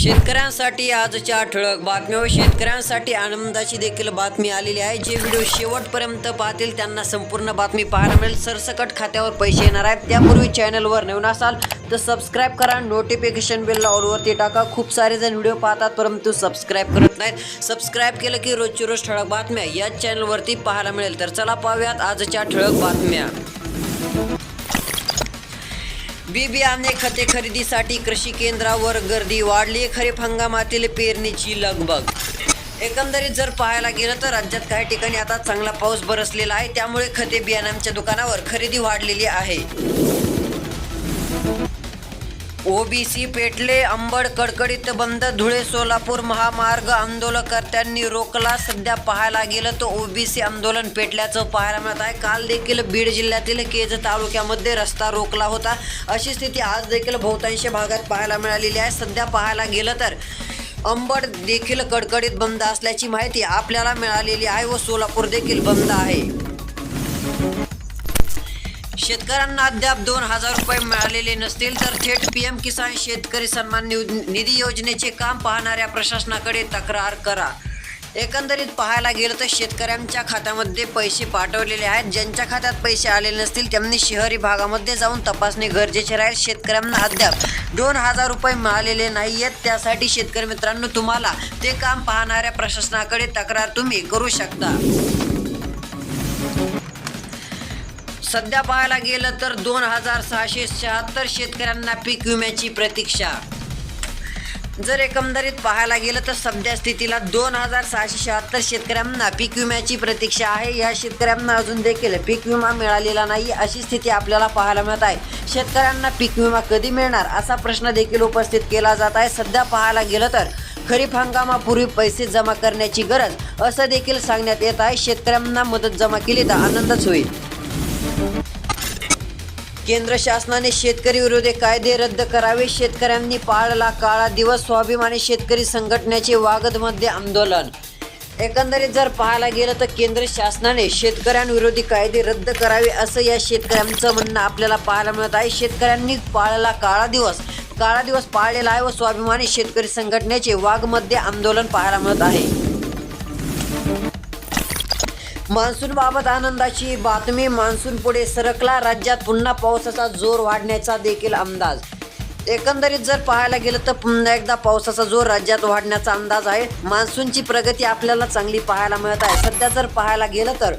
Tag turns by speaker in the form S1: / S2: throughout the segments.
S1: शेतकऱ्यांसाठी आजच्या ठळक बातम्या व शेतकऱ्यांसाठी आनंदाची देखील बातमी आलेली आहे. जे व्हिडिओ शेवटपर्यंत पाहतील त्यांना संपूर्ण बातमी पाहायला मिळेल. सरसकट खात्यावर पैसे येणार आहेत. त्यापूर्वी चॅनलवर नवीन असाल तर सबस्क्राईब करा. नोटिफिकेशन बेलला ऑलवरती टाका. खूप सारे जण व्हिडिओ पाहतात परंतु सबस्क्राईब करत नाहीत. सबस्क्राईब केलं की रोजची रोज ठळक बातम्या याच चॅनलवरती पाहायला मिळेल. तर चला पाहूयात आजच्या ठळक बातम्या. बी बियाणे खते खरेदीसाठी कृषी केंद्रावर गर्दी वाढली. खरीप हंगामातील पेरणीची लगबग. एकंदरीत जर पाहायला गेलं तर राज्यात काही ठिकाणी आता चांगला पाऊस बरसलेला आहे. त्यामुळे खते बियाणांच्या दुकानावर खरेदी वाढलेली आहे. ओबीसी पेटले अंबड कडकडीत बंद धुळे सोलापूर महामार्ग आंदोलनकर्त्यांनी रोखला. सध्या पाहायला गेलं तर ओबीसी आंदोलन पेटल्याचं पाहायला मिळत आहे. काल देखील बीड जिल्ह्यातील केज तालुक्यामध्ये रस्ता रोखला होता. अशी स्थिती आज देखील बहुतांश भागात पाहायला मिळालेली आहे. सध्या पाहायला गेलं तर अंबड देखील कडकडीत बंद असल्याची माहिती आपल्याला मिळालेली आहे व सोलापूर देखील बंद आहे. शेतकऱ्यांना अद्याप दोन हजार रुपये मिळालेले नसतील तर थेट पीएम किसान शेतकरी सन्मान निधी योजनेचे काम पाहणाऱ्या प्रशासनाकडे तक्रार करा. एकंदरीत पाहायला गेलं तर शेतकऱ्यांच्या खात्यामध्ये पैसे पाठवलेले आहेत. ज्यांच्या खात्यात पैसे आलेले नसतील त्यांनी शहरी भागामध्ये जाऊन तपासणे गरजेचे राहील. शेतकऱ्यांना अद्याप दोन हजार रुपये मिळालेले नाही आहेत त्यासाठी शेतकरी मित्रांनो तुम्हाला ते काम पाहणाऱ्या प्रशासनाकडे तक्रार तुम्ही करू शकता. सध्या पाहायला गेलं तर दोन हजार सहाशे शहात्तर शेतकऱ्यांना पीक विम्याची प्रतीक्षा. जर एकंदरीत पाहायला गेलं तर सध्या स्थितीला दोन हजार सहाशे शहात्तर शेतकऱ्यांना पीक विम्याची प्रतीक्षा आहे. या शेतकऱ्यांना अजून देखील पीक विमा मिळालेला नाही अशी स्थिती आपल्याला पाहायला मिळत आहे. शेतकऱ्यांना पीक विमा कधी मिळणार असा प्रश्न देखील उपस्थित केला जात आहे. सध्या पाहायला गेलं तर खरीप हंगामापूर्वी पैसे जमा करण्याची गरज असं देखील सांगण्यात येत आहे. शेतकऱ्यांना मदत जमा केली तर आनंदच होईल. केंद्र शासनाने शेतकरी विरोधी कायदे रद्द करावे. शेतकऱ्यांनी पाळला काळा दिवस. स्वाभिमानी शेतकरी संघटनेचे वागदमध्ये आंदोलन. एकंदरीत जर पाहायला गेलं तर केंद्र शासनाने शेतकऱ्यांविरोधी कायदे रद्द करावे असं या शेतकऱ्यांचं म्हणणं आपल्याला पाहायला मिळत आहे. शेतकऱ्यांनी पाळला काळा दिवस. काळा दिवस पाळलेला आहे व स्वाभिमानी शेतकरी संघटनेचे वाघमध्ये आंदोलन पाहायला मिळत आहे. मान्सून बाबत आनंदाची बातमी. मान्सून पुढे सरकला. राज्यात पुन्हा पावसाचा जोर वाढण्याचा देखील अंदाज. एकंदरीत जर पाहायला गेलं तर पुन्हा एकदा पावसाचा जोर राज्यात वाढण्याचा अंदाज आहे. मान्सूनची प्रगती आपल्याला चांगली पाहायला मिळत आहे. सध्या जर पाहायला गेलं तर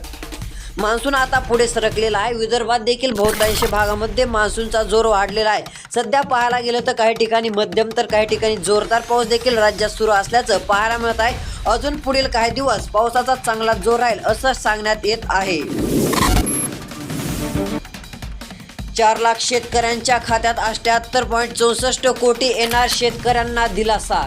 S1: मान्सून आता पुढे सरकलेला आहे. विदर्भात देखील बहुतांश भागामध्ये मान्सूनचा जोर वाढलेला आहे. सध्या पाहायला गेलं तर काही ठिकाणी मध्यम तर काही ठिकाणी जोरदार पाऊस देखील राज्यात सुरू असल्याचं पाहायला मिळत आहे. अजून पुढील काही दिवस पावसाचा चांगला जोर राहील असं सांगण्यात येत आहे. चार लाख शेतकऱ्यांच्या खात्यात अठ्याहत्तर पॉईंट चौसष्ट कोटी येणार शेतकऱ्यांना दिलासा.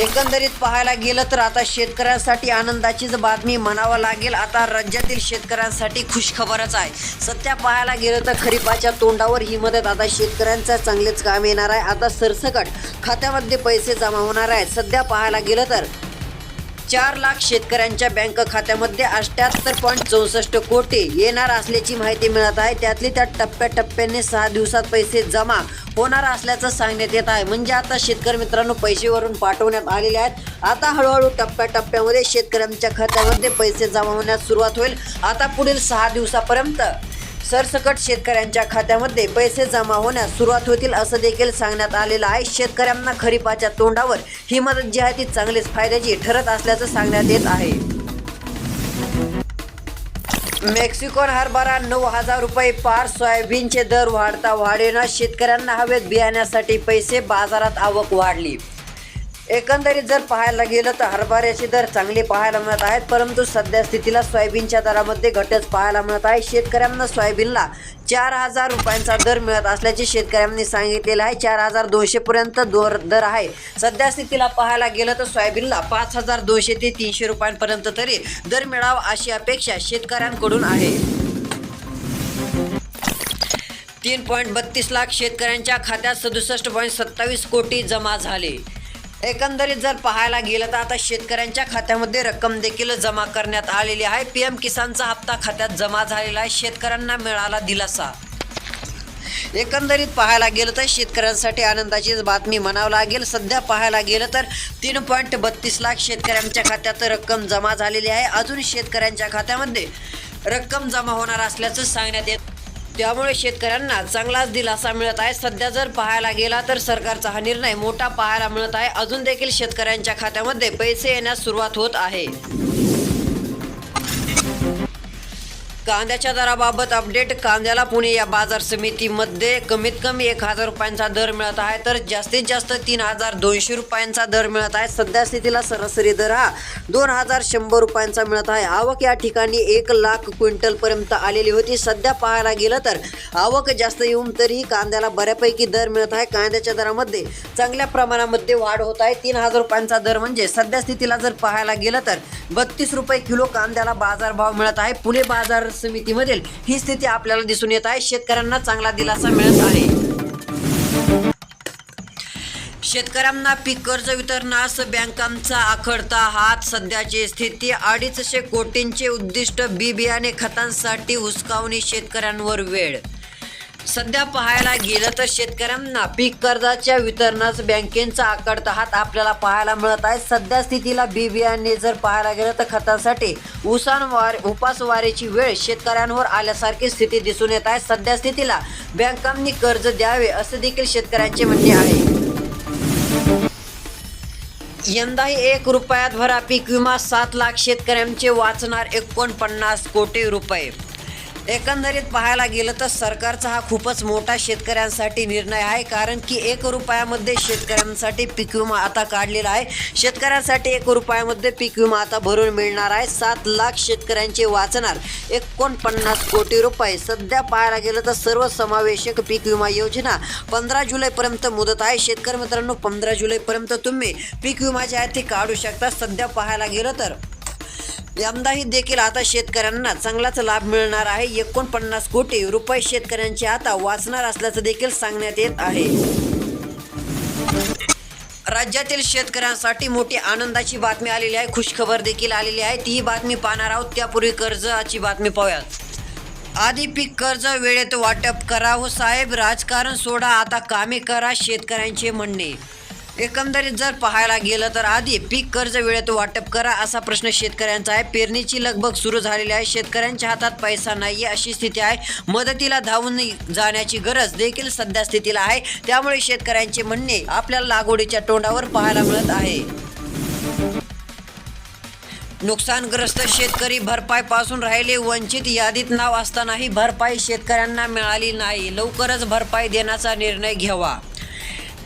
S1: एकंदरीत पाहायला गेलं तर आता शेतकऱ्यांसाठी आनंदाचीच बातमी म्हणावं लागेल. आता राज्यातील शेतकऱ्यांसाठी खुशखबरच आहे. सध्या पाहायला गेलं तर खरीपाच्या तोंडावर ही मदत आता शेतकऱ्यांचा चांगलेच काम येणार आहे. आता सरसकट खात्यामध्ये पैसे जमा होणार आहेत. सध्या पाहायला गेलं तर चार लाख शेतकऱ्यांच्या बँक खात्यामध्ये अठ्याहत्तर पॉईंट चौसष्ट कोटी येणार असल्याची माहिती मिळत आहे. त्यातली त्या टप्प्याटप्प्याने सहा दिवसात पैसे जमा होणार असल्याचं सांगण्यात येत आहे. म्हणजे आता शेतकरी मित्रांनो पैसेवरून पाठवण्यात आलेले आहेत. आता हळूहळू टप्प्याटप्प्यामध्ये शेतकऱ्यांच्या खात्यामध्ये पैसे जमा होण्यास सुरुवात होईल. आता पुढील सहा दिवसापर्यंत सरसकट शेतकऱ्यांच्या खात्यामध्ये पैसे जमा होण्यास सुरुवात होतील असं देखील सांगण्यात आलेलं आहे. शेतकऱ्यांना खरीपाच्या तोंडावर ही मदत जी आहे ती चांगलीच फायद्याची ठरत असल्याचं सांगण्यात येत आहे. मेक्सिकोन हरभरा नऊ हजार रुपये पार सोयाबीनचे दर वाढता वाढेना. शेतकऱ्यांना हवेत बियाण्यासाठी पैसे बाजारात आवक वाढली. एकंदरीत जर पाहायला गेलं तर हरभऱ्याचे दर चांगले पाहायला मिळत आहेत परंतु सध्या स्थितीला सोयाबीनच्या दरामध्ये घटच पाहायला मिळत आहे. शेतकऱ्यांना सोयाबीनला चार हजार रुपयांचा दर मिळत असल्याचे शेतकऱ्यांनी सांगितलेलं आहे. चार हजार दोनशे पर्यंत दर दर आहे. सध्या स्थितीला पाहायला गेलं तर सोयाबीनला पाच हजार दोनशे ते तीनशे रुपयांपर्यंत तरी दर मिळावा अशी अपेक्षा शेतकऱ्यांकडून आहे. तीन पॉईंट बत्तीस लाख शेतकऱ्यांच्या खात्यात सदुसष्ट पॉईंट सत्तावीस कोटी जमा झाले. एकंदरीत जर पाहायला गेलं तर आता शेतकऱ्यांच्या खात्यामध्ये रक्कम देखील जमा करण्यात आलेली आहे. पी एम किसानचा हप्ता खात्यात जमा झालेला आहे. शेतकऱ्यांना मिळाला दिलासा. एकंदरीत पाहायला गेलं तर शेतकऱ्यांसाठी आनंदाचीच बातमी म्हणावं लागेल. सध्या पाहायला गेलं तर तीन पॉईंट बत्तीस लाख शेतकऱ्यांच्या खात्यात रक्कम जमा झालेली आहे. अजून शेतकऱ्यांच्या खात्यामध्ये रक्कम जमा होणार असल्याचं सांगण्यात येत त्यामुळे शेतकऱ्यांना चांगलाच दिलासा मिळत आहे. सध्या जर पाहायला गेला तर सरकारचा हा निर्णय मोठा पाहायला मिळत आहे. अजून देखील शेतकऱ्यांच्या खात्यामध्ये पैसे येण्यास सुरुवात होत आहे. कांद्याच्या दराबाबत अपडेट कांद्याला पुणे या बाजार समितीमध्ये कमीत कमी एक हजार रुपयांचा दर मिळत आहे. तर जास्तीत जास्त तीन हजार दोनशे रुपयांचा दर मिळत आहे. सध्या स्थितीला सरासरी दर हा दोन हजार शंभर रुपयांचा मिळत आहे. आवक या ठिकाणी एक लाख क्विंटलपर्यंत आलेली होती. सध्या पाहायला गेलं तर आवक जास्त येऊन तरीही कांद्याला बऱ्यापैकी दर मिळत आहे. कांद्याच्या दरामध्ये चांगल्या प्रमाणामध्ये वाढ होत आहे. तीन हजार रुपयांचा दर म्हणजे सध्या स्थितीला जर पाहायला गेलं तर बत्तीस रुपये किलो कांद्याला बाजारभाव मिळत आहे. पुणे बाजार समितीमधील ही स्थिती आपल्याला दिसून येत आहे. शेतकऱ्यांना चांगला दिलासा मिळत आहे. शेतकऱ्यांना पीक कर्ज वितरणास बँकांचा आखडता हात. सध्याची स्थिती अडीचशे कोटींचे उद्दिष्ट. बी बियाणे खतांसाठी हुसकावणी शेतकऱ्यांवर वेळ सध्या पाहायला गेलं तर शेतकऱ्यांना पीक कर्जाच्या वितरणास बँकेचा आकडता हात आपल्याला पाहायला मिळत आहे. सध्या स्थितीला बी बियाणे जर पाहायला गेलं तर खतासाठी उसानवार उपासवारीची वेळ शेतकऱ्यांवर आल्यासारखी स्थिती दिसून येत आहे. सध्या स्थितीला बँकांनी कर्ज द्यावे असे देखील शेतकऱ्यांचे म्हणणे आहे. यंदाही एक रुपयात भरा पीक विमा सात लाख शेतकऱ्यांचे वाचणार एकोणपन्नास कोटी रुपये. एकंदरीत पाहायला गेलं तर सरकारचा हा खूपच मोठा शेतकऱ्यांसाठी निर्णय आहे कारण की एक रुपयामध्ये शेतकऱ्यांसाठी पीक विमा आता काढलेला आहे. शेतकऱ्यांसाठी एक रुपयामध्ये पीक विमा आता भरून मिळणार आहे. सात लाख शेतकऱ्यांचे वाचणार एकोणपन्नास कोटी रुपये. सध्या पाहायला गेलं तर सर्वसमावेशक पीक विमा योजना पंधरा जुलैपर्यंत मुदत आहे. शेतकरी मित्रांनो पंधरा जुलैपर्यंत तुम्ही पीक विमा जे आहे ते काढू शकता. सध्या पाहायला गेलं तर यंदाही देखील आता शेतकऱ्यांना चांगलाच लाभ मिळणार आहे. एकोणपन्नास कोटी रुपये शेतकऱ्यांचे आता वाचणार असल्याचं देखील सांगण्यात येत आहे. राज्यातील शेतकऱ्यांसाठी मोठी आनंदाची बातमी आलेली आहे. खुशखबर देखील आलेली आहे. ती बातमी पाहणार आहोत. त्यापूर्वी कर्जाची बातमी पाहूयात. आधी पीक कर्ज वेळेत वाटप करा हो साहेब. राजकारण सोडा. आता कामे करा. शेतकऱ्यांचे म्हणणे. एकंदरीत जर पाहायला गेलं तर आधी पीक कर्ज वेळेत वाटप करा असा प्रश्न शेतकऱ्यांचा आहे. पेरणीची लगबग सुरू झालेली आहे. शेतकऱ्यांच्या हातात पैसा नाही अशी स्थिती आहे. मदतीला धावून जाण्याची गरज देखील सध्या स्थितीला आहे. त्यामुळे शेतकऱ्यांचे म्हणणे आपल्याला लागवडीच्या तोंडावर पाहायला मिळत आहे. नुकसानग्रस्त शेतकरी भरपाई पासून राहिले वंचित यादीत नाव असतानाही भरपाई शेतकऱ्यांना मिळाली नाही. लवकरच भरपाई देण्याचा निर्णय घ्यावा.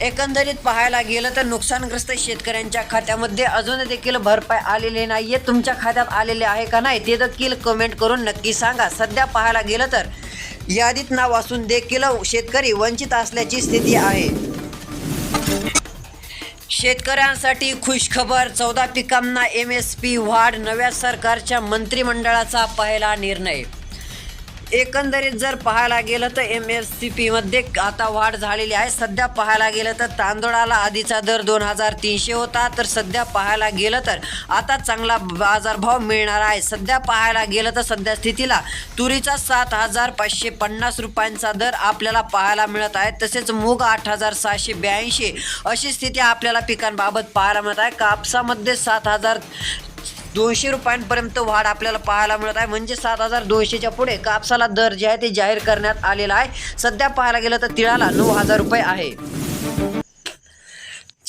S1: एकंदरीत पाहायला गेलं तर नुकसानग्रस्त शेतकऱ्यांच्या खात्यामध्ये अजून देखील भरपाई आलेली नाही आहे तुमच्या खात्यात आलेले आहे का नाही ते देखील कमेंट करून नक्की सांगा. सध्या पाहायला गेलं तर यादीत नाव असून देखील शेतकरी वंचित असल्याची स्थिती आहे. शेतकऱ्यांसाठी खुशखबर चौदा पिकांना एम एस पी वाढ नव्या सरकारच्या मंत्रिमंडळाचा पहिला निर्णय. एकंदरीत जर पाहायला गेलं तर एम एस सी पीमध्ये आता वाढ झालेली आहे. सध्या पाहायला गेलं तर तांदूळाला आधीचा दर दोन हजार तीनशे होता. तर सध्या पाहायला गेलं तर आता चांगला बाजारभाव मिळणार आहे. सध्या पाहायला गेलं तर सध्या स्थितीला तुरीचा सात हजार पाचशे पन्नास रुपयांचा दर आपल्याला पाहायला मिळत आहे. तसेच मूग आठ हजार सहाशे ब्याऐंशी अशी स्थिती आपल्याला पिकांबाबत पाहायला मिळत आहे. कापसामध्ये सात हजार दोनशे रुपयांपर्यंत वाढ आपल्याला पाहायला मिळत आहे. म्हणजे सात हजार दोनशेच्या पुढे कापसाला दर जे आहे ते जाहीर करण्यात आलेला आहे. सध्या पाहायला गेलं तर तिळाला नऊ हजार रुपये आहे.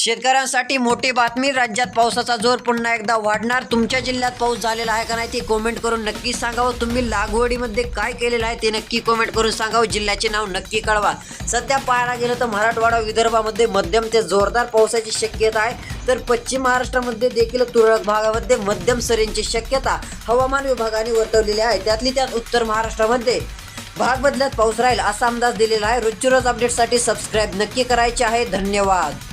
S1: शेतकऱ्यांसाठी मोठी बातमी. राज्यात पावसाचा जोर पुन्हा एकदा वाढणार. तुमच्या जिल्ह्यात पाऊस झालेला आहे का नाही ते कॉमेंट करून नक्की सांगावं. तुम्ही लागवडीमध्ये काय केलेलं आहे ते नक्की कॉमेंट करून सांगावं. जिल्ह्याचे नाव नक्की कळवा. सध्या पाहायला गेलं तर मराठवाडा विदर्भामध्ये मध्यम ते जोरदार पावसाची शक्यता आहे. तर पश्चिम महाराष्ट्रामध्ये देखील तुरळक भागामध्ये मध्यम सरींची शक्यता हवामान विभागाने वर्तवलेली आहे. त्यातली त्यात उत्तर महाराष्ट्रामध्ये भाग बदल्यात पाऊस राहील असा अंदाज दिलेला आहे. रोजची रोज अपडेटसाठी सबस्क्राईब नक्की करायचे आहे. धन्यवाद.